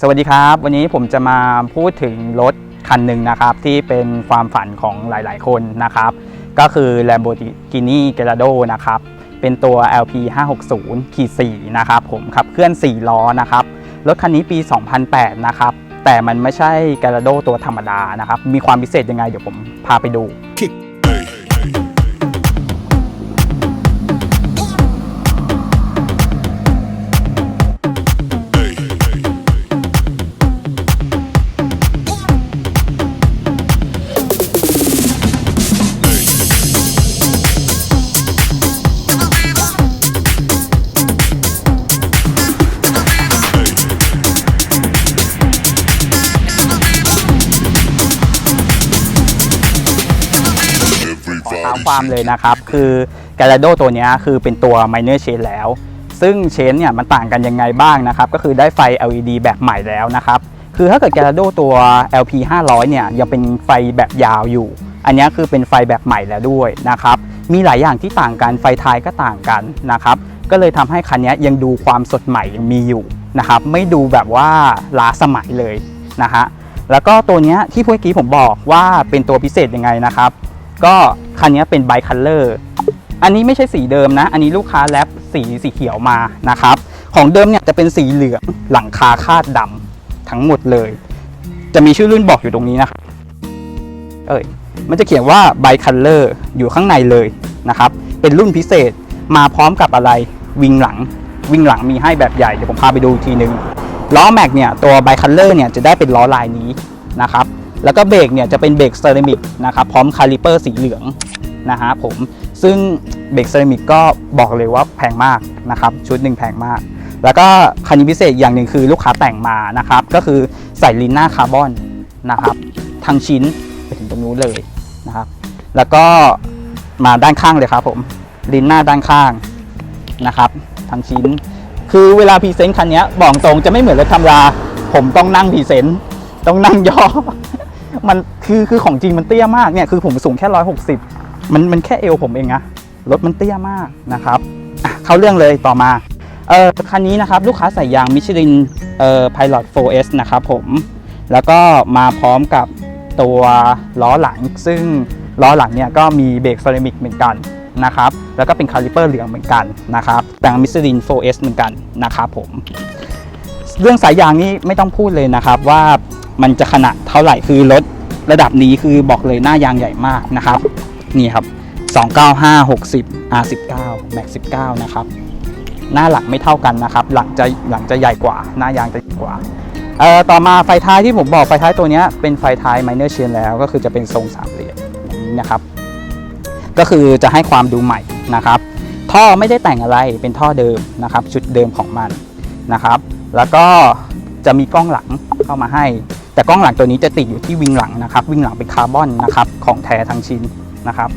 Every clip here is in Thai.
สวัสดีครับ วันนี้ผมจะมาพูดถึงรถคันหนึ่งนะครับ ที่เป็นความฝันของหลาย ๆ คนนะครับ ก็คือ Lamborghini Gallardo นะครับ เป็นตัว LP 560ขีด4นะครับผมขับเคลื่อน 4 ล้อนะครับ รถคันนี้ปี 2008 นะครับ แต่มันไม่ใช่ Gallardo ตัวธรรมดานะครับ มีความพิเศษยังไงเดี๋ยวผมพาไปดูต เลยนะครับ คือ g a l a d o ตัวนี้คือเป็นตัว minor chain แล้ว ซึ่งเชนเนี่ยมันต่างกันยังไงบ้างนะครับ ก็คือได้ไฟ LED แบบใหม่แล้วนะครับ คือถ้าเกิด g a l a d o ตัว LP 500เนี่ยยังเป็นไฟแบบยาวอยู่ อันนี้คือเป็นไฟแบบใหม่แล้วด้วยนะครับ มีหลายอย่างที่ต่างกัน ไฟท้ายก็ต่างกันนะครับ ก็เลยทำให้คันนี้ยังดูความสดใหม่ยังมีอยู่นะครับ ไม่ดูแบบว่าล้าสมัยเลยนะฮะแล้วก็ตัวนี้ที่เมื่อกี้ผมบอกว่าเป็นตัวพิเศษยังไงนะครับ ก็ คันนี้เป็นไบคัลเลอร์อันนี้ไม่ใช่สีเดิมนะ อันนี้ลูกค้าแรปสีสีเขียวมานะครับ ของเดิมเนี่ยจะเป็นสีเหลืองหลังคาคาดดำทั้งหมดเลย จะมีชื่อรุ่นบอกอยู่ตรงนี้นะครับเอ้ยมันจะเขียนว่าไบคัลเลอร์อยู่ข้างในเลยนะครับ เป็นรุ่นพิเศษมาพร้อมกับอะไรวิงหลังวิงหลังมีให้แบบใหญ่เดี๋ยวผมพาไปดูทีนึงล้อแม็กเนี่ยตัวไบคัลเลอร์เนี่ยจะได้เป็นล้อลายนี้นะครับ แล้วก็เบรกเนี่ยจะเป็นเบรกเซรามิกนะครับพร้อมคาลิเปอร์สีเหลืองนะฮะผมซึ่งเบรกเซรามิกก็บอกเลยว่าแพงมากนะครับชุดหนึ่งแพงมาก แล้วก็คันนี้พิเศษอย่างหนึ่งคือลูกค้าแต่งมานะครับก็คือใส่ลินหน้าคาร์บอนนะครับทั้งชิ้นไปถึงตรงนู้นเลยนะครับแล้วก็มาด้านข้างเลยครับผมลินหน้าด้านข้างนะครับทั้งชิ้น คือเวลาพรีเซนต์คันนี้บอกตรงจะไม่เหมือนรถธรรมดาผมต้องนั่งพรีเซนต์ต้องนั่งย่อ มันคือคือของจริงมันเตี้ยมากเนี่ยคือผมสูงแค่ร้อยหกสิบมันมันแค่เอวผมเองนะรถมันเตี้ยมากนะครับเข้าเรื่องเลยต่อมาเออคันนี้นะครับลูกค้าใส่ยางมิชลินเอ่อ Pilot 4S นะครับผมแล้วก็มาพร้อมกับตัวล้อหลัง ซึ่งล้อหลังเนี่ยก็มีเบรกเซรามิกเหมือนกันนะครับแล้วก็เป็นคาลิเปอร์เหลืองเหมือนกันนะครับแต่งมิชลิน 4S เหมือนกันนะครับผมเรื่องสายยางนี่ไม่ต้องพูดเลยนะครับว่า มันจะขนาดเท่าไหร่คือรถระดับนี้คือบอกเลยหน้ายางใหญ่มากนะครับ นี่ครับ 295 60 R19 Max 19 นะครับ หน้าหลังไม่เท่ากันนะครับ หลังจะหลังจะใหญ่กว่า หน้ายางจะใหญ่กว่าเอ่อต่อมาไฟท้ายที่ผมบอกไฟท้ายตัวนี้เป็นไฟท้าย minor chain แล้วก็คือจะเป็นทรงสามเหลี่ยมอย่างนี้นะครับ ก็คือจะให้ความดูใหม่นะครับ ท่อไม่ได้แต่งอะไรเป็นท่อเดิมนะครับ ชุดเดิมของมันนะครับ แล้วก็จะมีกล้องหลังเข้ามาให้ แต่กล้องหลังตัวนี้จะติดอยู่ที่วิงหลังนะครับ วิงหลังเป็นคาร์บอนนะครับของแท้ทั้งชิ้นนะครับ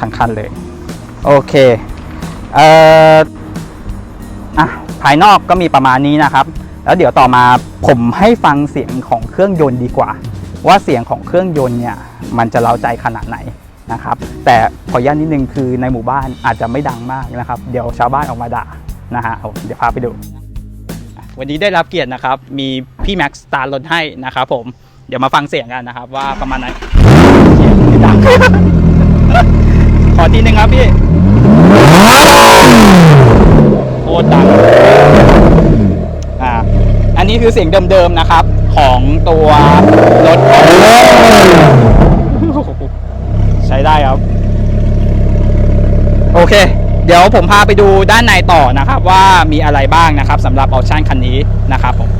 ทั้งคันเลยโอเคเอ่ออะภายนอกก็มีประมาณนี้นะครับ แล้วเดี๋ยวต่อมาผมให้ฟังเสียงของเครื่องยนต์ดีกว่า ว่าเสียงของเครื่องยนต์เนี่ยมันจะเล้าใจขนาดไหนนะครับ แต่ขออนุญาตนิดนึงคือในหมู่บ้านอาจจะไม่ดังมากนะครับ เดี๋ยวชาวบ้านออกมาด่านะฮะเอาเดี๋ยวพาไปดู วันนี้ได้รับเกียรตินะครับ มีพี่แม็กซ์ตาร์รถให้นะครับผม เดี๋ยวมาฟังเสียงกันนะครับ ว่าประมาณไหนเสียงดัง ขอทีนึงครับพี่โคตรดังอ่าอันนี้คือเสียงเดิมๆนะครับ ของตัวรถใช้ได้ครับ โอเค เดี๋ยวผมพาไปดูด้านในต่อนะครับว่ามีอะไรบ้างนะครับสำหรับออปชั่นคันนี้นะครับผม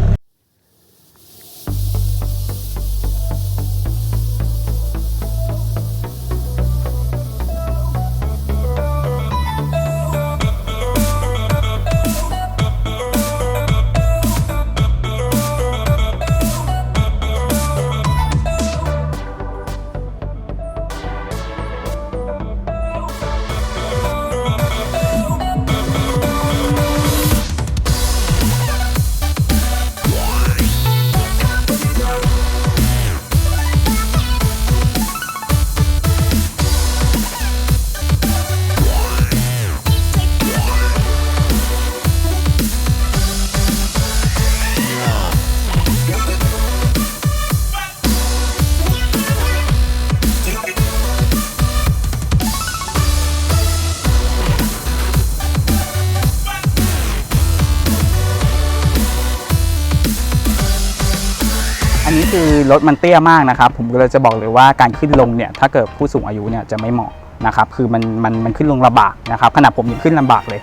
รถมันเตี้ยมากนะครับ ผมก็เลยจะบอกเลยว่าการขึ้นลงเนี่ยถ้าเกิดผู้สูงอายุเนี่ยจะไม่เหมาะนะครับ คือมันมันมันขึ้นลงลำบากนะครับขนาดผมยังขึ้นลำบากเลย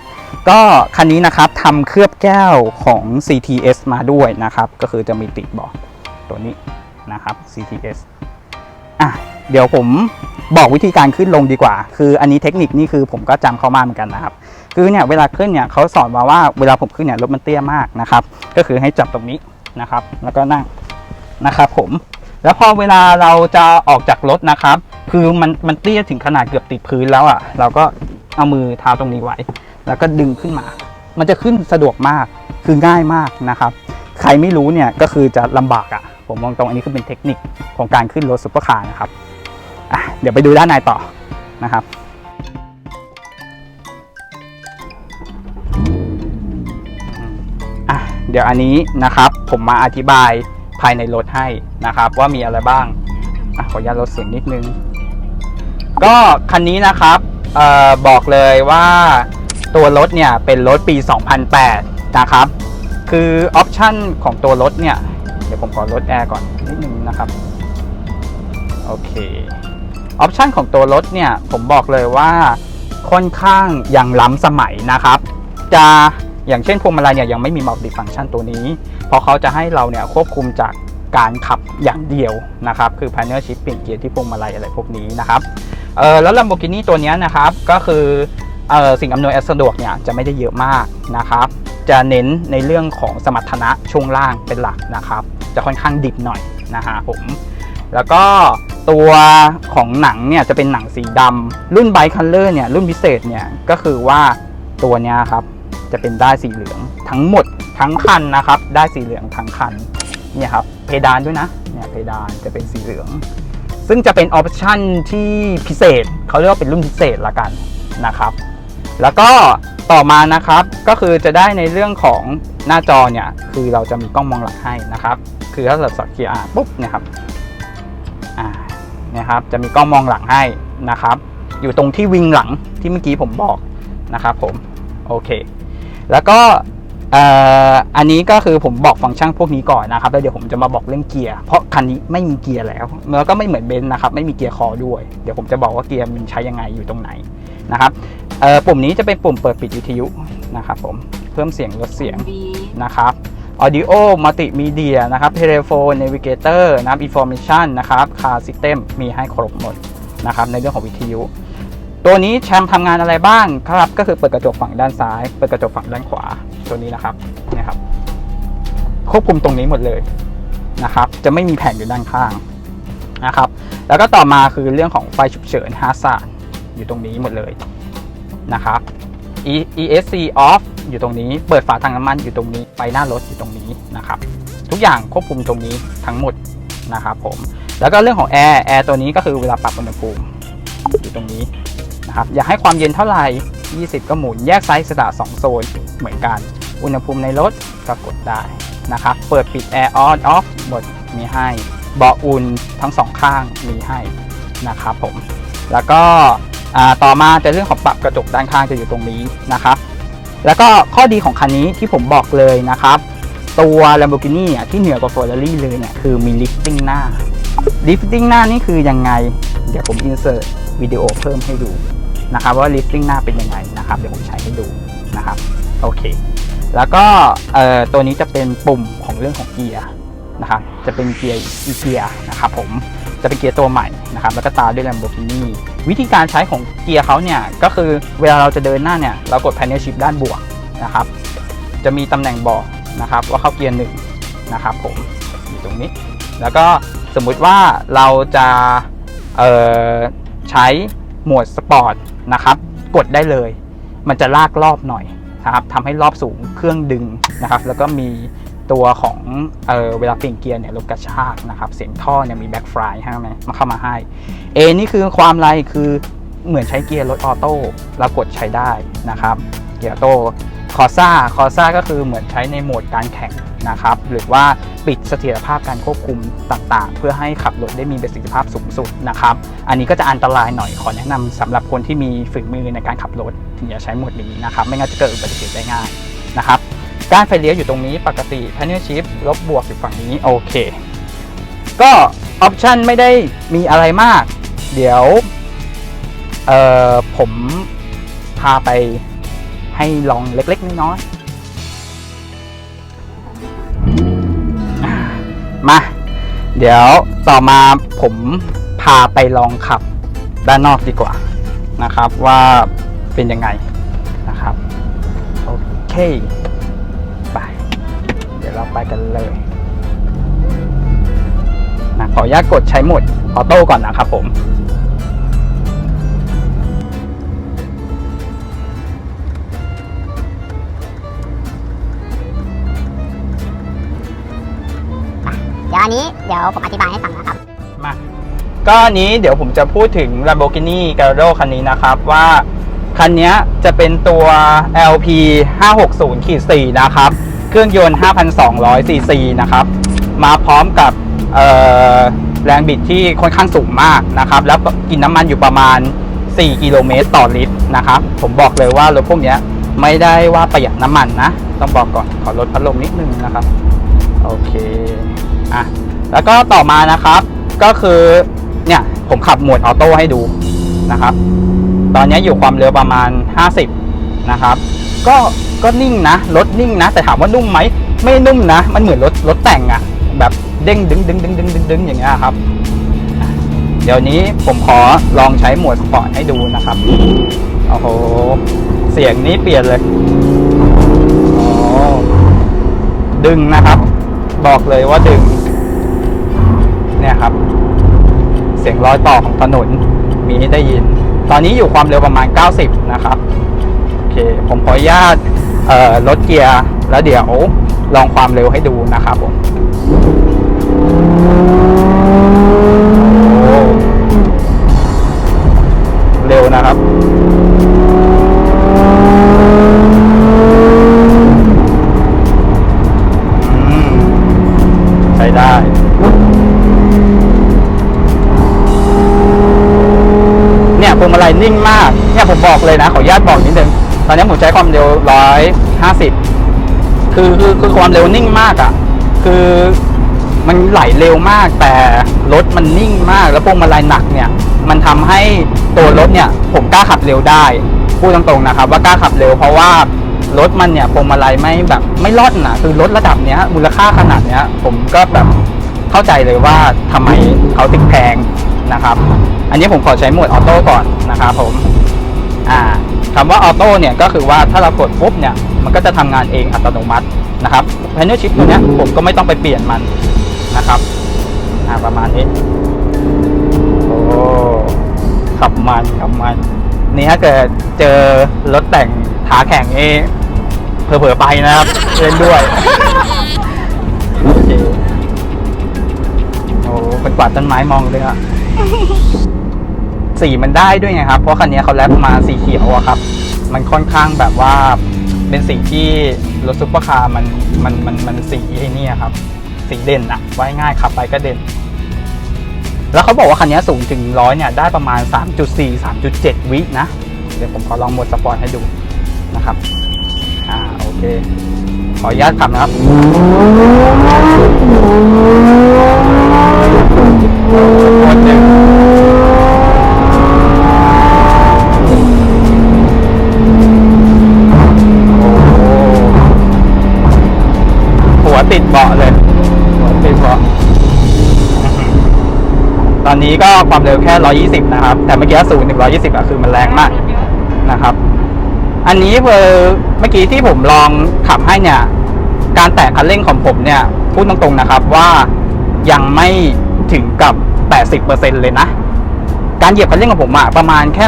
ก็คันนี้นะครับทำเคลือบแก้วของ CTS มาด้วยนะครับ ก็คือจะมีติดบอกตัวนี้นะครับ CTS อะเดี๋ยวผมบอกวิธีการขึ้นลงดีกว่า คืออันนี้เทคนิคนี่คือผมก็จำเข้ามาเหมือนกันนะครับ คือเนี่ยเวลาขึ้นเนี่ยเขาสอนมาว่าเวลาผมขึ้นเนี่ยรถมันเตี้ยมากนะครับ ก็คือให้จับตรงนี้นะครับ แล้วก็นั่ง นะครับผม แล้วพอเวลาเราจะออกจากรถนะครับ คือมันมันเตี้ยถึงขนาดเกือบติดพื้นแล้วอะ่ะ เราก็เอามือเท้าตรงนี้ไว้ แล้วก็ดึงขึ้นมา มันจะขึ้นสะดวกมาก คือง่ายมากนะครับ ใครไม่รู้เนี่ยก็คือจะลำบากอะ่ะ ผมมองตรงอันนี้คือเป็นเทคนิคของการขึ้นรถซุปเปอร์คาร์นะครับอะเดี๋ยวไปดูด้านในต่อนะครับอะเดี๋ยวอันนี้นะครับผมมาอธิบาย ภายในรถให้นะครับ ว่ามีอะไรบ้างอขออนุญาตลดเสียงนิดนึง ก็คันนี้นะครับออบอกเลยว่าตัวรถเนี่ยเป็นรถปี 2008 นะครับ คือออปชันของตัวรถเนี่ย เดี๋ยวผมขอลดแอร์ก่อนนิดนึงนะครับ โอเคออปชันของตัวรถเนี่ย ผมบอกเลยว่าค่อนข้างยังล้ำสมัยนะครับ จะ อย่างเช่นพวงมาลัยเนี่ยยังไม่มีมัลติฟัง c t ชันตัวนี้ เพราะเขาจะให้เราเนี่ยควบคุมจากการขับอย่างเดียวนะครับ คือ p a n e l Shift เปลี่ยนเกียร์ที่พวงมาลัยอะไรพวกนี้นะครับเออแล้ว Lamborghini ตัวนี้นะครับก็คือเออสิ่งอำนวยสะดวกเนี่ยจะไม่ได้เยอะมากนะครับ จะเน้นในเรื่องของสมรรถนะช่วงล่างเป็นหลักนะครับ จะค่อนข้างดิบหน่อยนะฮะผม แล้วก็ตัวของหนังเนี่ยจะเป็นหนังสีดำรุ่นไบคัลเลอร์เนี่ยรุ่นพิเศษเนี่ยก็คือว่าตัวเนี้ยครับ จะเป็นได้ายสีเหลืองทั้งหมดทั้งคันนะครับ ได้สีเหลืองทั้งคันเนี่ยครับเพดานด้วยนะเนี่ยเพดานจะเป็นสีเหลือง ซึ่งจะเป็นออปชั่นที่พิเศษเขาเรียกว่าเป็นรุ่นพิเศษละกันนะครับ แล้วก็ต่อมานะครับก็คือจะได้ในเรื่องของหน้าจอเนี่ยคือเราจะมีกล้องมองหลังให้นะครับ คือถ้าเราสักเกียร์ปุ๊บเนี่ยครับอ่านะครับจะมีกล้องมองหลังให้นะครับ อยู่ตรงที่วิงหลังที่เมื่อกี้ผมบอกนะครับผมโอเค แล้วก็เอ่ออันนี้ก็คือผมบอกฟังก์ชันพวกนี้ก่อนนะครับแล้วเดี๋ยวผมจะมาบอกเรื่องเกียร์เพราะคันนี้ไม่มีเกียร์แล้วแล้วก็ไม่เหมือนเบนซ์นะครับไม่มีเกียร์คอด้วย เดี๋ยวผมจะบอกว่าเกียร์มันใช้ยังไงอยู่ตรงไหนนะครับเอ่อปุ่มนี้จะเป็นปุ่มเปิดปิดวิทยุนะครับผมเพิ่มเสียงลดเสียงนะครับ Audio Multimedia นะครับ Telephone Navigator นะครับ Information นะครับ Car System มีให้ครบหมดนะครับในเรื่องของวิทยุ ตัวนี้แชมป์ทำงานอะไรบ้างครับ ก็คือเปิดกระจกฝั่งด้านซ้าย เปิดกระจกฝั่งด้านขวา ตัวนี้นะครับนี่ครับ ควบคุมตรงนี้หมดเลยนะครับ จะไม่มีแผ่นอยู่ด้านข้างนะครับ แล้วก็ต่อมาคือเรื่องของไฟฉุกเฉินฮาร์ซาอยู่ตรงนี้หมดเลยนะครับ ESC off อยู่ตรงนี้ เปิดฝาถังน้ำมันอยู่ตรงนี้ไฟหน้ารถอยู่ตรงนี้นะครับ ทุกอย่างควบคุมตรงนี้ทั้งหมดนะครับผม แล้วก็เรื่องของแอร์ แอร์ตัวนี้ก็คือเวลาปรับอุณหภูมิอยู่ตรงนี้ นะครับอยากให้ความเย็นเท่าไหร่ 20 ก็หมุนแยกไซส์สตาร์2โซนเหมือนกัน อุณหภูมิในรถก็กดได้นะครับเปิดปิดแอร์ออนออฟหมดมีให้เบาะอุ่นทั้งสองข้างมีให้นะครับผมแล้วก็ต่อมาจะเรื่องของปรับกระจกด้านข้างจะอยู่ตรงนี้นะครับ แล้วก็ข้อดีของคันนี้ที่ผมบอกเลยนะครับ ตัว Lamborghini อะที่เหนือกว่า Ferrari เลยเนี่ยคือมี lifting หน้า lifting หน้านี่คือยังไง เดี๋ยวผม insert วิดีโอเพิ่มให้ดู นะครับว่า lifting หน้าเป็นยังไงนะครับเดี๋ยวผมใช้ให้ดูนะครับโอเค แล้วก็ตัวนี้จะเป็นปุ่มของเรื่องของเกียร์นะครับจะเป็นเกียร์อีเกียนะครับผมจะเป็นเกียร์ตัวใหม่นะครับแล้วก็ตามด้วย Lamborghini วิธีการใช้ของเกียร์เขาเนี่ยก็คือเวลาเราจะเดินหน้าเนี่ยเรากด Paddle Shift ด้านบวกนะครับจะมีตำแหน่งบอกนะครับว่าเข้าเกียร์หนึ่งนะครับผมอยู่ตรงนี้ แล้วก็สมมุติว่าเราจะใช้ หมดสปอร์ตนะครับ กดได้เลย มันจะลากรอบหน่อยนะครับทำให้รอบสูงเครื่องดึงนะครับ แล้วก็มีตัวของเออเวลาเปลี่ยนเกียร์เนี่ยลดกระชากนะครับ เสียงท่อเนี่ยมีแบ็กฟลายให้ไหมมาเข้ามาให้เอนี่คือความไรคือเหมือนใช้เกียร์รถออโต้เรากดใช้ได้นะครับ เกียร์โตคอซ่าคอซ่าก็คือเหมือนใช้ในโหมดการแข่งนะครับ หรือว่าปิดเสถียรภาพการควบคุมต่างๆ เพื่อให้ขับรถได้มีประสิทธิภาพสูงสุดนะครับ อันนี้ก็จะอันตรายหน่อยขอแนะนำสำหรับคนที่มีฝีมือในการขับรถถึงอย่าใช้โหมดนี้นะครับ ไม่งั้นจะเกิดอุบัติเหตุได้ง่ายนะครับการไฟเลี้ยวอยู่ตรงนี้ปกติ p a n e l Shift ลบบวกอยู่ฝั่งนี้โอเค ก็ออปชันไม่ได้มีอะไรมาก เดี๋ยวผมพาไป ให้ลองเล็ก ๆ น้อยๆมา เดี๋ยวต่อมาผมพาไปลองขับด้านนอกดีกว่านะครับว่าเป็นยังไงนะครับ โอเค ไป เดี๋ยวเราไปกันเลยนะขออนุญาตกดใช้โหมดออโต้ก่อนนะครับผม นนี้เดี๋ยวผมอธิบายให้ฟังนะครับ มาก็อันนี้เดี๋ยวผมจะพูดถึง Lamborghini Gallardo คันนี้นะครับว่า คันนี้จะเป็นตัว LP 560ขีด4นะครับ เครื่องยนต์ 5,200ซีซีนะครับ มาพร้อมกับแรงบิดที่ค่อนข้างสูงมากนะครับ แล้วกินน้ำมันอยู่ประมาณ 4 กิโลเมตรต่อลิตรนะครับ ผมบอกเลยว่ารถพวกนี้ไม่ได้ว่าประหยัดน้ำมันนะ ต้องบอกก่อนขอลดพัดลมนิดนึงนะครับ โอเค อะแล้วก็ต่อมานะครับ ก็คือเนี่ยผมขับโหมดออโต้ให้ดูนะครับ ตอนนี้อยู่ความเร็วประมาณ 50 นะครับ ก็ก็นิ่งนะรถนิ่งนะ แต่ถามว่านุ่มไหมไม่นุ่มนะ มันเหมือนรถรถแต่งอะแบบเด้งดึงดึงดึงดึงดึงดึงอย่างเงี้ยครับ เดี๋ยวนี้ผมขอลองใช้โหมดสปอร์ตให้ดูนะครับโอ้โหเสียงนี้เปลี่ยนเลยอ๋อดึงนะครับ บอกเลยว่าดึง เนี่ยครับ เสียงรอยต่อของถนนมีให้ได้ยิน ตอนนี้อยู่ความเร็วประมาณ 90 นะครับ โอเค ผมขออนุญาตลดเกียร์แล้วเดี๋ยวลองความเร็วให้ดูนะครับผมเร็วนะครับ พวงมาลัยนิ่งมากเนี่ยผมบอกเลยนะขออนุญาตบอกนิดนึงตอนนี้ผมใช้ความเร็วร้อยห้าสิบคือคือคือความเร็วนิ่งมากอะ่ะ คือมันไหลเร็วมากแต่รถมันนิ่งมากแล้วพวงมาลัยหนักเนี่ย มันทำให้ตัวรถเนี่ย ผมกล้าขับเร็วได้พูดตรงๆนะครับ ว่ากล้าขับเร็วเพราะว่ารถมันเนี่ยพวงมาลัยไม่แบบไม่ล่อนนะคือรถระดับเนี้ยมูลค่าขนาดเนี้ย ผมก็แบบเข้าใจเลยว่าทำไมเขาถึงแพง นะครับ อันนี้ผมขอใช้โหมดออโต้ก่อนนะครับผมอ่าคำว่าออโต้เนี่ยก็คือว่าถ้าเรากดปุ๊บเนี่ยมันก็จะทำงานเองอัตโนมัตินะครับแพนเนชิปตัวเนี้ยผมก็ไม่ต้องไปเปลี่ยนมันนะครับอ่าประมาณนี้โอ้ขับมันขับมันนี่ถ้าเกิดเจอรถแต่งขาแข่งเองเผลอๆไปนะครับเล่นด้วยโอเคโอ้เป็นกวาดต้นไม้มองเลยอะ สีมันได้ด้วยไงครับ เพราะคันนี้เขาแลบมาสีเขียวอะครับ มันค่อนข้างแบบว่าเป็นสีที่รถซุปเปอร์คาร์มันมันมันมันสีไอ้นี่ครับ สีเด่นอะไว้ง่ายขับไปก็เด่น แล้วเขาบอกว่าคันนี้สูงถึงร้อยเนี่ยได้ประมาณ 3.4 3.7 วินะ เดี๋ยวผมขอลองโหมดสปอร์ตให้ดูนะครับ อ่าโอเค ขออนุญาตขับนะครับ นี้ก็ความเร็วแค่ 120 นะครับ แต่เมื่อกี้ศูนย์ถึง120อะคือมันแรงมากนะครับ อันนี้คือเมื่อกี้ที่ผมลองขับให้เนี่ย การแตะคันเร่งของผมเนี่ยพูดตรงๆนะครับว่ายังไม่ถึงกับ 80%เลยนะ การเหยียบคันเร่งของผมอะประมาณแค่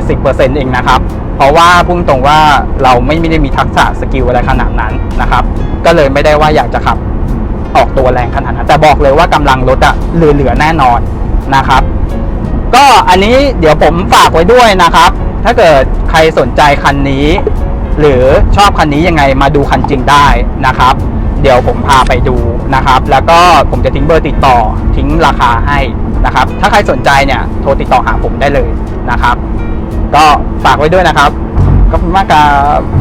60-70%เองนะครับ เพราะว่าพูดตรงว่าเราไม่ได้มีทักษะสกิลอะไรขนาดนั้นนะครับ ก็เลยไม่ได้ว่าอยากจะขับออกตัวแรงขนาดนั้นแต่บอกเลยว่ากำลังรถอะเหลือๆแน่นอน นะครับ ก็อันนี้เดี๋ยวผมฝากไว้ด้วยนะครับ ถ้าเกิดใครสนใจคันนี้ หรือชอบคันนี้ยังไงมาดูคันจริงได้นะครับ เดี๋ยวผมพาไปดูนะครับ แล้วก็ผมจะทิ้งเบอร์ติดต่อทิ้งราคาให้นะครับ ถ้าใครสนใจเนี่ยโทรติดต่อหาผมได้เลยนะครับ ก็ฝากไว้ด้วยนะครับขอบคุณมากครับ